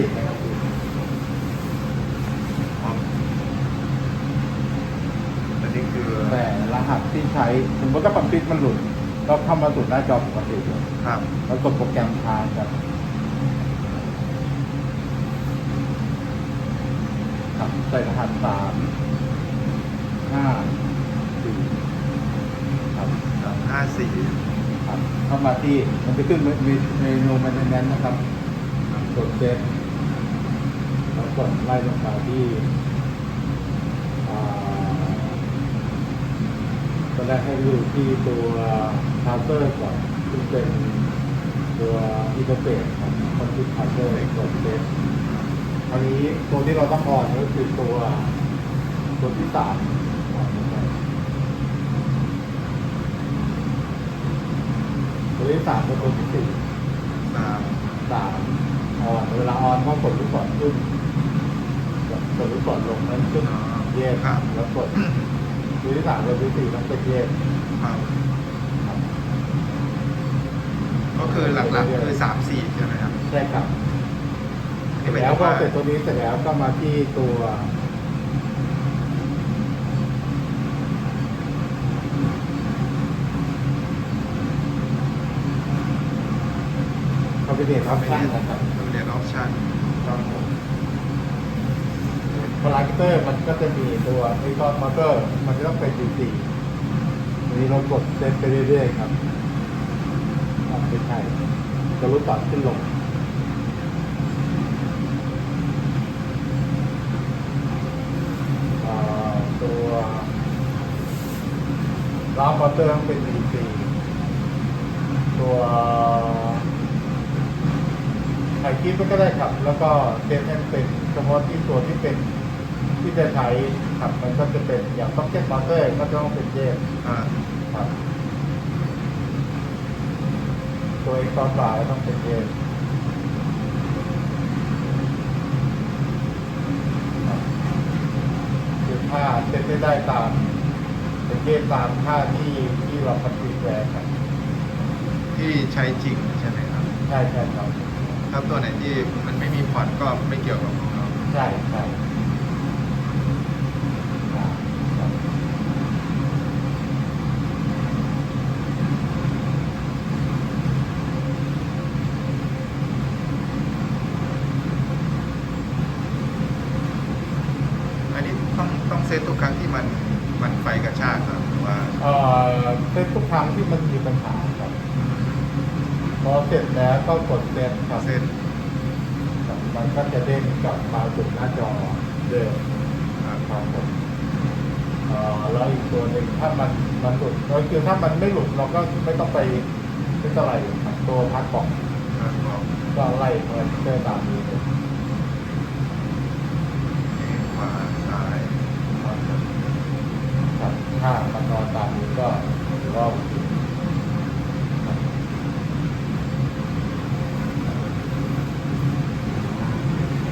ติดนะครับอ๋ออันนี้คือแต่รหัสที่ใช้สมมติถ้าปั๊มปิดมันหลุดก็เข้ามาสู่หน้าจอปกติเลยครับ แล้วกดโปรแกรมทางครับครับใส่รหัสสามห้าสี่ครับสามห้าสี่ครับเข้ามาที่มันจะขึ้นมีเมนูมันแน่นนะครับกดเซต กดไล่ลงมาที่อ่าตอนแรกให้ดูที่ตัวคาร์เตอร์ก่อนซึ่งเป็นตัวอินเทอร์เฟซของคอมพิวเตอร์คาร์เตอร์กดเซตอันนี้ตัวที่เราต้องออนก็คือตัวตัวที่สามตัวที่สามเป็นตัวที่สี่สามสามออนเวลาออนก็กดลูกศรขึ้น กดลูกศรลงนั้นขึ้นอ๋อเย็นครับ แล้วกดตัวที่สามตัวที่สี่ต้องเป็นเย็นครับครับ ก็คือหลักๆคือสามสี่ใช่ไหมครับใช่ครับอันนี้หมายแล้ถึวงก็ว่าเสร็จตัวนี้เสร็จแล้วก็มาที่ตัวคอมพิวเตอร์ออปชั่นนะครับเรียนออปชั่นครับผม พลาร์เตอร์มันก็จะมีตัวไอ้ก็มอเตอร์มันจะต้องเป็น DC อันนี้เรากดเซตไปเรื่อยๆครับอ่าไม่ใช่จะรู้ต่อนขึ้นลงอ่าตัวรามอเตอร์ต้องเป็น DC ตัวถ่ายคลิปก็ได้ครับ แล้วก็เซตให้เป็นเฉพาะที่ตัวที่เป็น ที่จะใช้ครับมันก็จะเป็นอย่างต้องเก็ตมอเตอร์ก็จะต้องเป็นเยนอ่าครับตัวเอ็กซ์ตอนบ่ายต้องเป็นเยนครับคือค่าเซตได้ได้ตามเป็นเยนตามค่าที่ที่เราปฏิแวร์ครับที่ใช้จริงใช่ไหมครับ ใช่ใช่ครับถ้าตัวไหนที่มันไม่มีพอร์ตก็ไม่เกี่ยวกับของเรา ใช่ใช่อ่าครับ อันนี้ต้องต้องเซตทุกครั้งที่มันมันไฟกระชากครับหรือว่า เอ่อเซต ทุกครั้งที่มันมีปัญหาครับพอเสร็จแล้วก็กดเซ็ตครับเซ็ตครับมันก็จะเด้งกลับมาสู่หน้าจอเดิมครับครับผมเอ่อแล้วอีกตัวหนึ่งถ้ามันมันหลุดก็คือถ้ามันไม่หลุดเราก็ไม่ต้องไปไม่ต้องอะไรครับตัวพักกล่องครับอกก็ไล่มาเจอตามนี้ขวาซ้ายครับครับถ้ามันนอนตามนี้ก็ ถือว่าโอเคครับ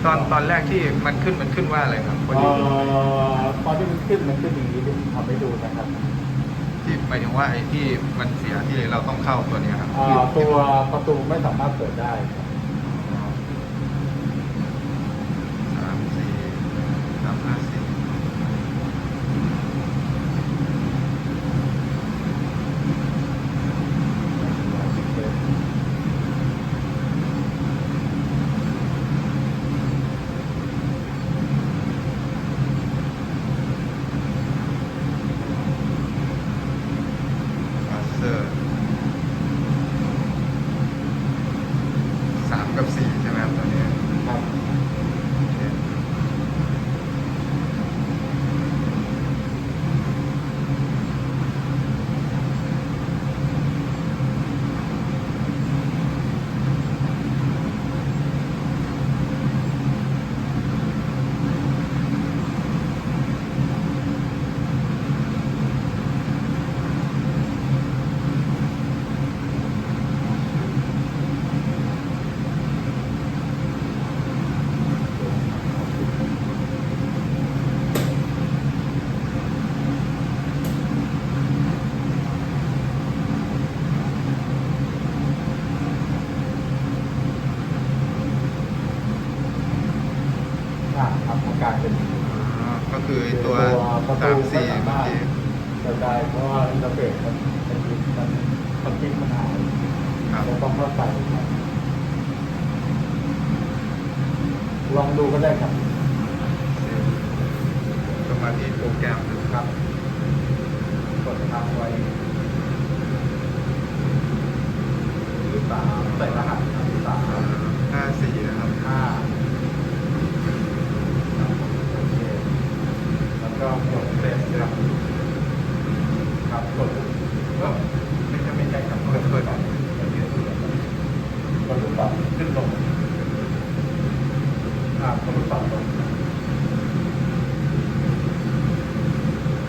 ตอนตอนแรกที่มันขึ้นมันขึ้นว่าอะไรครับพอเอ่ดีอตอนที่มันขึ้นมันขึ้นอย่างนี้ที่ผมทำให้ดูนะครับที่หมายถึงว่าไอ้ที่มันเสียที่เราต้องเข้าตัวเนี้ยครับเอ่อที่ตัวประตูไม่สามารถเปิดได้ครับ สามสี่สามห้าสี่บัสเซอร์ อ่าทำอาการเป็น อ๋อก็คือไอ้ตัว ประ สา ตู ม ไม่ สี่ สา เมื่อ มารถ กี้ จะได้เพราะว่าเร์เฟซมันมันมันมันคลิกมันหายครับ เราต้องเข้าใจครับลองดูก็ได้ครับก็มาที่โปรแกรมดูครับกดทำไว้หรือสาใส่รหัสครับสาม ห้าสี่นะครับ ห้าครับโอเคแล้วก็กดเซฟครับครับกดก็ไม่ใช่ไม่ใช่ครับกดเปิดก่อนกดเปิดก่อนกดลูกศรขึ้นลงอ่ากดลูกศรลง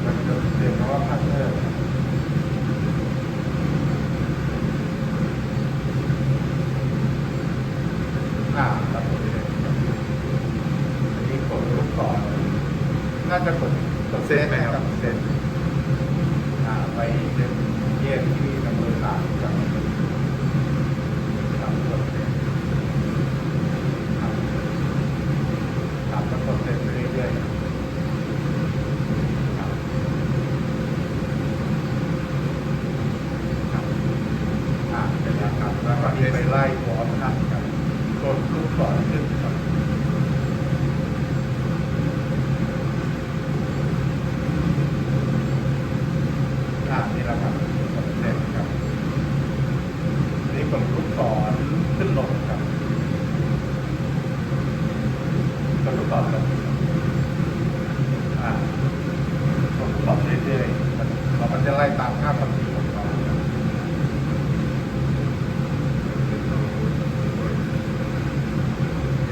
มันจะเรียกว่าพาร์ทเนอร์อ่าครับผมอันนี้กดลูกศรน่าจะกดกดเซฟไหมครับเซฟอ่าไปเซฟเยี่ยมที่นัมเบอร์สามกับครับกดเซฟครับครับก็กดเซฟไปเรื่อยๆครับครับอ่าเป็นแล้วครับแล้วก็ที่ไปไล่วอร์มครับครับ กดลูกศรขึ้นครับ อ่านี่แหละครับเสร็จครับอันนี้ผมลูกศรขึ้นลงครับก็ลูกศรลงอ่ากดลูกศรเรื่อยๆมันเรามันจะไล่ตามค่าความถี่ของเราครับ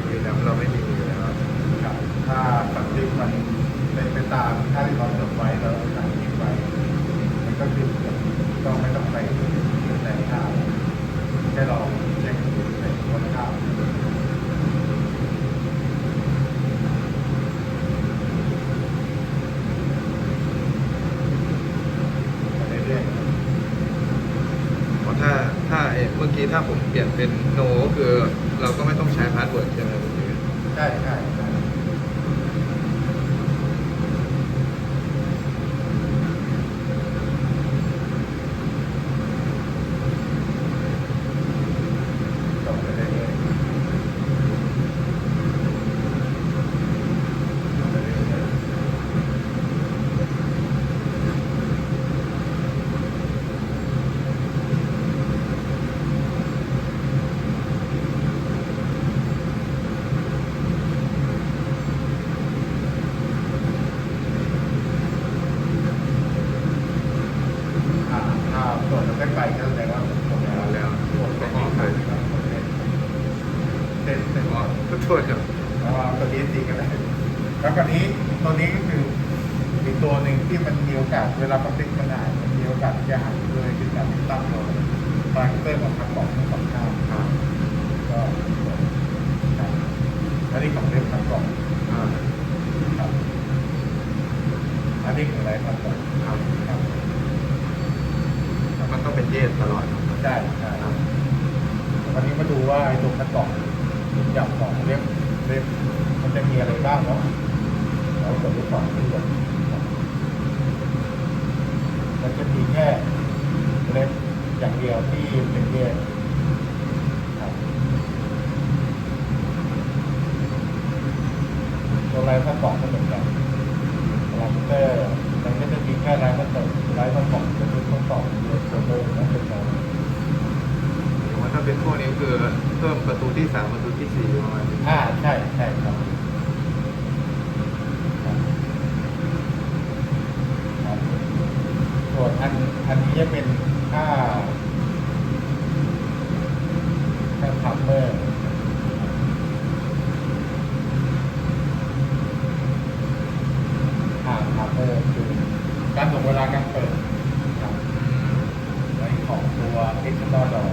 ทีแล้วเราไม่มีเลยครับ ครับถ้าสคริปต์มันเป็นไปตามค่าที่เราจดไว้เราสั่งคิดไว้ มันก็คือต้องไม่ต้องไปในค่าแค่เราเช็คดูในคนค่า ไปเรื่อย เพราะถ้าถ้าไอ้เมื่อกี้ ถ้าผมเปลี่ยนเป็นโนก็คือเราก็ไม่ต้องใช้พาสเวิร์ดใช่ไหมคุณพี่ๆใช่ใช่ใช่ต่อไปเรื่อยๆต่อไปเรื่อยๆ อ่าถ้าตรวจไม่ไปก็แสดงว่าหมดแล้ว แล้ว หมดไป ก็ออกไป ครับหมดเส้นเส้นเส้น อ๋อขอ โทษครับแล้วเอาตัวนี้ตีกันได้แล้วก็นี้ตัวนี้ก็คืออีกตัวหนึ่งที่มันมีโอกาสเวลาปฏิกิริยามันหายมันมีโอกาสที่จะหายเลยคือการติดตั้งตัวทรานซิสเตอร์ของทับบอกทั้งสองข้างครับก็ครับอันนี้ของเล่นทับบอกอ่าครับอันนี้ของอะไรทับบอกครับครับมันต้องเป็นเยสตลอดครับใช่ใช่ครับวันนี้มาดูว่าไอ้ตัวคัดกรอ งจับของเล็บเล็บมันจะมีอะไรบ้างเนาะเรากดลูกศรขึ้นลงครับมันจะมีแค่เล็บอย่างเดียวที่เป็นเยสครับตัวลายคัดกรองก็เหมือนกันลายเตอร์มันก็จะมีแค่ลายคัดกรองลายคัดกรองเป็นรูปคัดกรองเยสตัวเดิมนะเป็นเราหรือว่า ถ้าเป็นพวกนี้คือเพิ่มประตูที่สามประตูที่สี่ประมาณนี้อ่าใช่ใช่ครับครับครับส่วนอันอันนี้จะเป็นค่าค่าทัมเมอร์ค่าทัมเมอร์คือการส่งเวลาการเปิดครับไว้ของตัวเอ็กซ์ตอร์ดอ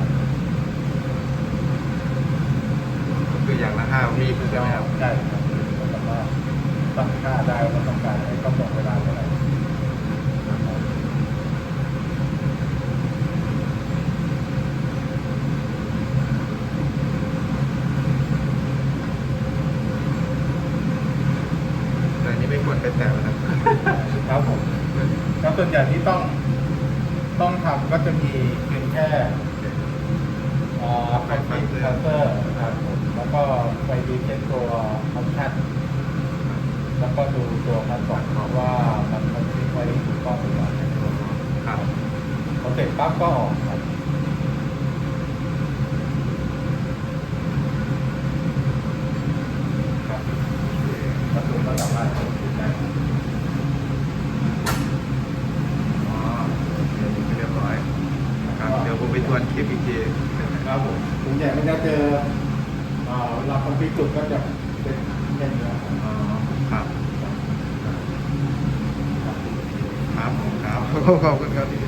ก็คืออย่างละห้าวิใช่ไหมครับใช่ครับก็สามารถตั้งค่าได้ว่าต้องการให้กำหนดเวลาเท่าไหร่นะครับไปแตะมันนะครับผมแล้วส่วนใหญ่ที่ต้องต้องทำก็จะมีเพียงแค่เอ่อคอมพิวเตอร์ครับผมแล้วก็ไป ดีเช็คตัวฟังก์ชันแล้วก็ดูตัวมันก่อนว่ามันมันทิ้งไว้ถูกต้องหรือเปล่าครับพอเสร็จปั๊บก็ออกครับครับก็คือก็สามารถกดปิดได้ อ๋อโอเคเรียบร้อยนะครับเดี๋ยวผมไปทวนคลิปอีกที ครับผมส่วนใหญ่มันจะเจอเอ่อเวลาคอมพิว จุดก็จะเป็นเน่นแล้วอ๋อครับ ครับผมครับขอบคุณครับ